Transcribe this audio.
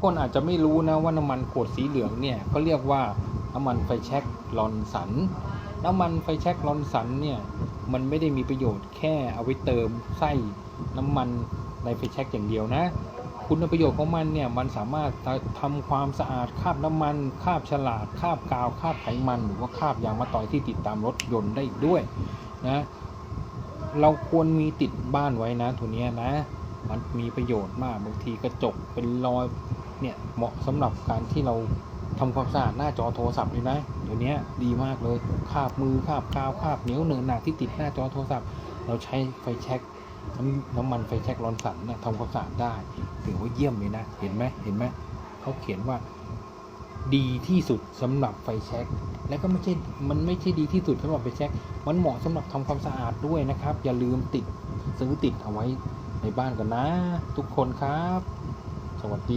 คนอาจจะไม่รู้นะว่าน้ำมันขวดสีเหลืองเนี่ยเขาเรียกว่าน้ำมันไฟแช็กลอนสัน น้ำมันไฟแช็กลอนสันเนี่ยมันไม่ได้มีประโยชน์แค่เอาไว้เติมไส้น้ำมันในไฟแช็กอย่างเดียวนะ คุณประโยชน์ของมันเนี่ยมันสามารถทำความสะอาดคราบน้ำมันคราบฉลากคราบกาวคราบไขมันหรือว่าคราบยางมะตอยที่ติดตามรถยนต์ได้อีกด้วยนะเราควรมีติดบ้านไว้นะตัวนี้นะ มันมีประโยชน์มากบางทีกระจกเป็นรอย เนี่ยเหมาะสำหรับการที่เราทำความสะอาดหน้าจอโทรศัพท์เลยนะตัวเนี้ยดีมากเลยคาบมือคาบกาวคาบเหนียวเนอะหนักที่ติดหน้าจอโทรศัพท์ เราใช้ไฟแช็กน้ำน้ำมันไฟแช็กร้อนสันเนี่ยทำความสะอาดได้ถือว่าเยี่ยมเลยนะ เห็นไหมเห็นไหมเขาเขียนว่าดีที่สุดสำหรับไฟแช็กและก็ไม่ใช่ มันไม่ใช่ดีที่สุดสำหรับไฟแช็กมันเหมาะสำหรับทำความสะอาดด้วยนะครับ อย่าลืมติดซื้อติดเอาไว้ในบ้านกันนะ ทุกคนครับ สวัสดี